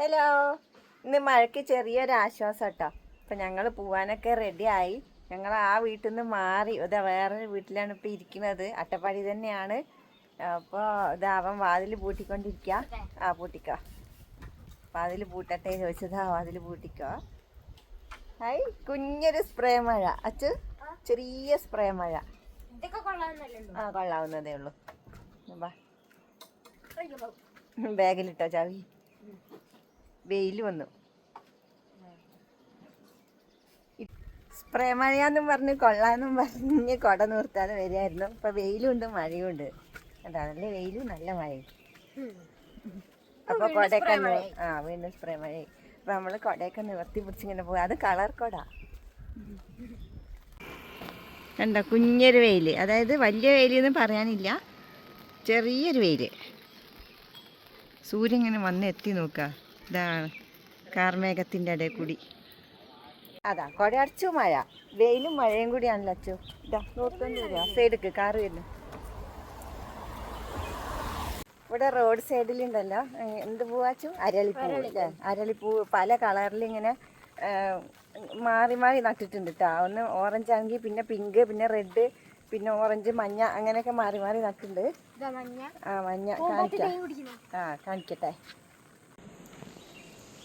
Hello. ഇന്ന് മഴയ്ക്ക് ചെറിയൊരു ആശ്വാസം കേട്ടോ അപ്പം ഞങ്ങൾ പോവാനൊക്കെ റെഡിയായി ഞങ്ങൾ ആ വീട്ടിൽ നിന്ന് മാറി. ഇതാ വേറൊരു വീട്ടിലാണ് ഇപ്പോൾ ഇരിക്കുന്നത്. അട്ടപ്പാടി തന്നെയാണ്. അപ്പോൾ ഇതാ അവൻ വാതിൽ പൂട്ടിക്കൊണ്ടിരിക്കുക ആ പൂട്ടിക്കോ. വാതിൽ പൂട്ടട്ടെ ചോദിച്ചതാ വാതിൽ പൂട്ടിക്കോ. ഹായ് കുഞ്ഞൊരു സ്പ്രേ മഴ. അച്ഛ ചെറിയ സ്പ്രേ മഴ. ആ കൊള്ളാവുന്നതേ ഉള്ളൂ. ബാഗിലിട്ടോ ചാവി? വെയിൽ വന്നു. സ്പ്രേ മഴയാന്നും പറഞ്ഞ് കൊള്ളാന്നും പറഞ്ഞ് കൊട നിർത്താതെ വരികയായിരുന്നു. ഇപ്പൊ വെയിലുണ്ട് മഴയുണ്ട്. കേട്ടോ നല്ല വെയിലും നല്ല മഴയും. അപ്പൊ കൊടയൊക്കെ ആ വീണ്ടും സ്പ്രേ മഴയായി. അപ്പൊ നമ്മൾ കൊടയൊക്കെ നിവർത്തി പിടിച്ചിങ്ങനെ പോവാ. പോകും അത് കളർ കൊട. കണ്ടോ? കുഞ്ഞൊരു വെയിൽ അതായത് വലിയ വെയിൽ എന്ന് പറയാനില്ല. ചെറിയൊരു വെയിൽ സൂര്യൻ ഇങ്ങനെ വന്ന് എത്തി നോക്കുക ഇതാണ് കാർമേഘത്തിന്റെ ഇടയിൽ കൂടി അതാ കുട അടച്ചു മഴ. വെയിലും മഴയും കൂടിയാണല്ലോ അച്ചു. ഇതാ വരിക. സൈഡിക്ക് കാറ് വരുന്നു. ഇവിടെ റോഡ് സൈഡിലുണ്ടല്ലോ. എന്ത് പൂവാച്ചു അരളിപ്പൂ അല്ലേ? അരളിപ്പൂ പല കളറിൽ ഇങ്ങനെ മാറി മാറി നട്ടിട്ടുണ്ട് കേട്ടോ ഒന്ന് ഓറഞ്ച് ആണെങ്കിൽ പിന്നെ പിങ്ക് പിന്നെ റെഡ് പിന്നെ ഓറഞ്ച് മഞ്ഞ അങ്ങനെയൊക്കെ മാറി മാറി നട്ടിട്ടുണ്ട്. ആ മഞ്ഞ. കാണിക്കാം. കുടിക്കണം ആ കാണിക്കട്ടെ.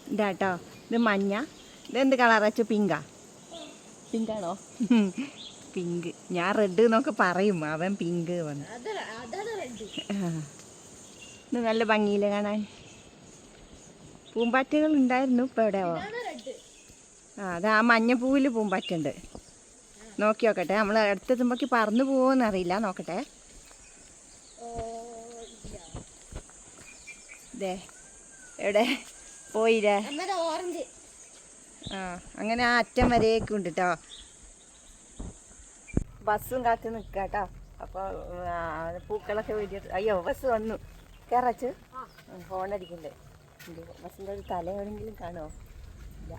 ഇതാട്ടോ. ഇത് മഞ്ഞ. ഇതെന്ത് കളറാച്ചു പിങ്കാ. പിങ്കാണോ? പിങ്ക്. ഞാൻ റെഡ് എന്നൊക്കെ പറയും. അവൻ പിങ്ക് വന്ന്. ഇത് നല്ല ഭംഗിയില്ല കാണാൻ? പൂമ്പാറ്റകൾ ഉണ്ടായിരുന്നു ഇപ്പം എവിടെയാവോ ആ അത് ആ മഞ്ഞപ്പൂവിൽ പൂമ്പാറ്റുണ്ട്. നോക്കി നോക്കട്ടെ. നമ്മൾ അടുത്തെത്തുമ്പോഴേക്ക് പറന്നു പോകുമെന്ന് അറിയില്ല. നോക്കട്ടെ. ദേ. എവിടെ? പോയില്ലേ? ആ അങ്ങനെ ആ അറ്റം വരെയൊക്കെ ഉണ്ട് കേട്ടോ ബസ്സും കാത്ത് നിൽക്കുക കേട്ടോ അപ്പോൾ പൂക്കളൊക്കെ വീഡിയോ അയ്യോ ബസ് വന്നു. കയറച്ച് ഫോണടിക്കണ്ടേ? ബസ്സിന്റെ ബസ്സിന്റെ ഒരു തല എവിടെയെങ്കിലും കാണുമോ ഇല്ല.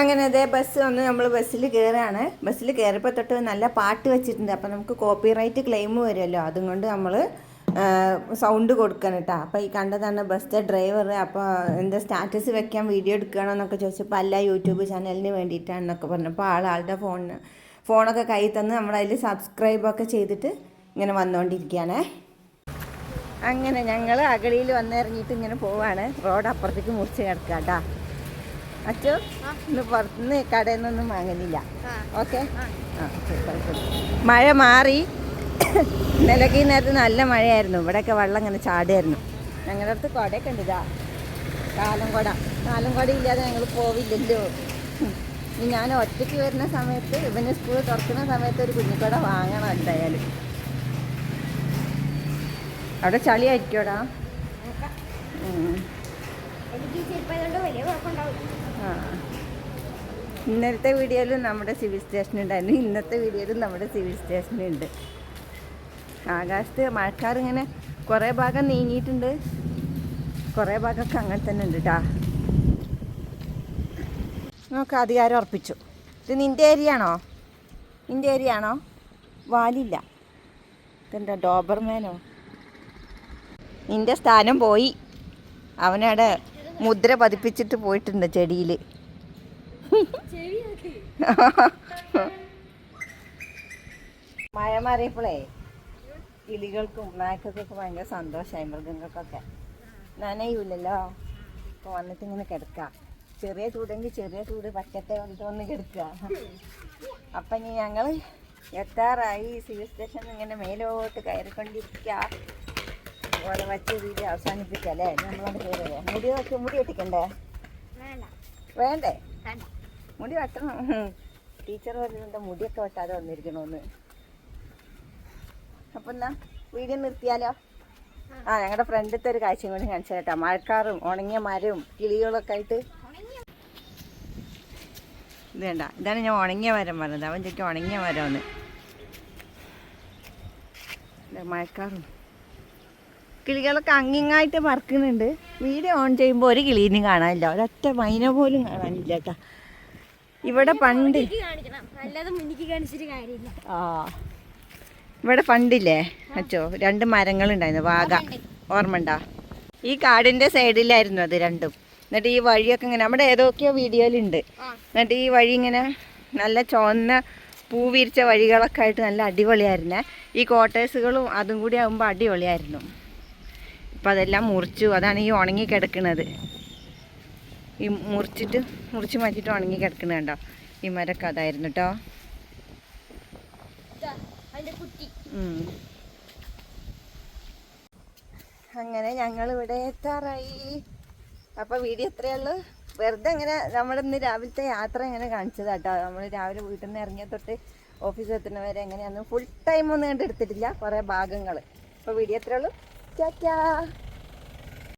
അങ്ങനെ അതേ ബസ് വന്ന് നമ്മൾ ബസ്സിൽ കയറുകയാണ് ബസ്സിൽ കയറിയപ്പോൾ തൊട്ട് നല്ല പാട്ട് വെച്ചിട്ടുണ്ട്. അപ്പോൾ നമുക്ക് കോപ്പിറൈറ്റ് ക്ലെയിം വരുമല്ലോ. അതും കൊണ്ട് നമ്മൾ സൗണ്ട് കൊടുക്കണം കേട്ടോ അപ്പോൾ ഈ കണ്ടതാണ് ബസ് ഡ്രൈവർ അപ്പോൾ എന്താ സ്റ്റാറ്റസ് വെക്കാൻ വീഡിയോ എടുക്കണം എന്നൊക്കെ ചോദിച്ചപ്പോൾ അല്ല യൂട്യൂബ് ചാനലിന് വേണ്ടിയിട്ടാണെന്നൊക്കെ പറഞ്ഞപ്പോൾ ആൾ ആളുടെ ഫോണിന് ഫോണൊക്കെ കയ്യിൽ തന്ന് നമ്മളതിൽ സബ്സ്ക്രൈബൊക്കെ ചെയ്തിട്ട് ഇങ്ങനെ വന്നുകൊണ്ടിരിക്കുകയാണേ അങ്ങനെ ഞങ്ങൾ അകളിയിൽ വന്നിറങ്ങിയിട്ട് ഇങ്ങനെ പോവാണ്. റോഡ് അപ്പുറത്തേക്ക് മുറിച്ച് കിടക്കുക കേട്ടോ അച്ചു ഇന്ന് പുറത്തുനിന്ന് കടയിൽ നിന്നൊന്നും വാങ്ങുന്നില്ല. ഓക്കെ? ആ. മഴ മാറി. ഇന്നലൊക്കെ ഈ നേരത്ത് നല്ല മഴയായിരുന്നു. ഇവിടെയൊക്കെ വെള്ളം ഇങ്ങനെ ചാടുമായിരുന്നു ഞങ്ങളുടെ അടുത്ത് കുടയൊക്കെ ഉണ്ട് ഇതാ. കാലം കുട. കാലം കുട ഇല്ലാതെ ഞങ്ങൾ പോവില്ലല്ലോ. ഞാൻ ഒറ്റയ്ക്ക് വരുന്ന സമയത്ത് ഇവന് സ്കൂൾ തുറക്കുന്ന സമയത്ത് ഒരു കുഞ്ഞിക്കുട വാങ്ങണം എന്തായാലും. അവിടെ ചളിയായിരിക്കോടാ ആ. ഇന്നലത്തെ വീഡിയോയിലും നമ്മുടെ സിവിൽ സ്റ്റേഷൻ ഉണ്ടായിരുന്നു ഇന്നത്തെ വീഡിയോയിലും നമ്മുടെ സിവിൽ സ്റ്റേഷൻ ഉണ്ട് ആകാശത്ത് മഴക്കാർ ഇങ്ങനെ കുറേ ഭാഗം നീങ്ങിയിട്ടുണ്ട്. കുറേ ഭാഗമൊക്കെ അങ്ങനെ തന്നെ ഉണ്ട് കേട്ടാ നമുക്ക് അധികാരം ഉറപ്പിച്ചു. ഇത് നിന്റെ ഏരിയ ആണോ? നിന്റെ ഏരിയ ആണോ? വാലില്ല. ഇതെന്താ ഡോബർമാനോ? നിന്റെ സ്ഥാനം പോയി. അവനവിടെ മുദ്ര പതിപ്പിച്ചിട്ട് പോയിട്ടുണ്ട് ചെടിയിൽ മഴ മാറിയപ്പോഴേ കിളികൾക്കും നായ്ക്കൾക്കൊക്കെ ഭയങ്കര സന്തോഷമായി മൃഗങ്ങൾക്കൊക്കെ. നനയൂലല്ലോ? ഇപ്പൊ വന്നിട്ട് ഇങ്ങനെ കിടക്കാം. ചെറിയ ചൂടെങ്കിൽ ചെറിയ ചൂട് പറ്റത്തെ വന്നിട്ട് ഒന്ന് കിടക്കുക അപ്പം ഇനി ഞങ്ങൾ എത്താറായി. സിവിൽ സ്റ്റേഷനിൽ ഇങ്ങനെ മേലോട്ട് കയറിക്കൊണ്ടിരിക്കുക ഓരോ വച്ച രീതി അവസാനിപ്പിക്കല്ലേ അല്ലേ? നമ്മളോട് മുടി വെച്ച് മുടി വെട്ടിക്കണ്ടേ? വേണ്ട. മുടി വെട്ടണം. ടീച്ചർ പറഞ്ഞിട്ടുണ്ട് മുടിയൊക്കെ വെട്ടാതെ വന്നിരിക്കണമെന്ന് അപ്പം എന്നാ വീഡിയോ നിർത്തിയാലോ? ആ ഞങ്ങളുടെ ഫ്രണ്ടിലത്തെ ഒരു കാഴ്ചയും കൂടി കാണിച്ചു കേട്ടോ മഴക്കാറും ഉണങ്ങിയ മരവും കിളികളൊക്കെ ആയിട്ട്. ഇത് വേണ്ട ഇതാണ് ഞാൻ ഉണങ്ങിയ മരം പറഞ്ഞത്. അവൻ ചോദിക്കും ഉണങ്ങിയ മരമാണ്. മഴക്കാറും. കിളികളൊക്കെ അങ്ങിങ്ങായിട്ട് പറക്കുന്നുണ്ട്. വീഡിയോ ഓൺ ചെയ്യുമ്പോൾ ഒരു കിളീനും കാണാനില്ല. ഒരൊറ്റ മൈന പോലും കാണാനില്ല കേട്ടോ. ഇവിടെ പണ്ട് ആ. ഇവിടെ പണ്ടില്ലേ അച്ചോ രണ്ട് മരങ്ങളുണ്ടായിരുന്നു വാഗ. ഓർമ്മ ഉണ്ടാ ഈ കാടിന്റെ സൈഡിലായിരുന്നു അത് രണ്ടും. എന്നിട്ട് ഈ വഴിയൊക്കെ ഇങ്ങനെ നമ്മുടെ ഏതൊക്കെയോ വീഡിയോയിലുണ്ട്. എന്നിട്ട് ഈ വഴി ഇങ്ങനെ നല്ല ചുവന്ന പൂ വിരിച്ച വഴികളൊക്കെ ആയിട്ട് നല്ല അടിപൊളിയായിരുന്നേ. ഈ കോട്ടേഴ്സുകളും അതും കൂടി ആകുമ്പോൾ അടിപൊളിയായിരുന്നു. ഇപ്പം അതെല്ലാം മുറിച്ചു അതാണ് ഈ ഉണങ്ങി കിടക്കുന്നത് ഈ മുറിച്ചിട്ട് മുറിച്ച് മാറ്റിയിട്ട് ഉണങ്ങി കിടക്കുന്നത് കണ്ടോ? ഈ മരമൊക്കെ അതായിരുന്നു കേട്ടോ ഇതാ, അതിന്റെ കുട്ടി ഉം. അങ്ങനെ ഞങ്ങൾ ഇവിടെ എത്താറായി. അപ്പൊ വീഡിയോ എത്രയേ ഉള്ളൂ. വെറുതെ ഇങ്ങനെ നമ്മുടെ ഇന്ന് രാവിലത്തെ യാത്ര ഇങ്ങനെ കാണിച്ചതാ കേട്ടോ നമ്മൾ രാവിലെ വീട്ടിൽ നിന്ന് ഇറങ്ങിയ തൊട്ട് ഓഫീസിൽ എത്തുന്ന വരെ എങ്ങനെയാന്ന് ഫുൾ ടൈം ഒന്നും കണ്ടെടുത്തിട്ടില്ല കുറേ ഭാഗങ്ങൾ അപ്പോൾ വീഡിയോ എത്രയേ ഉള്ളൂ. ചാച്ചാ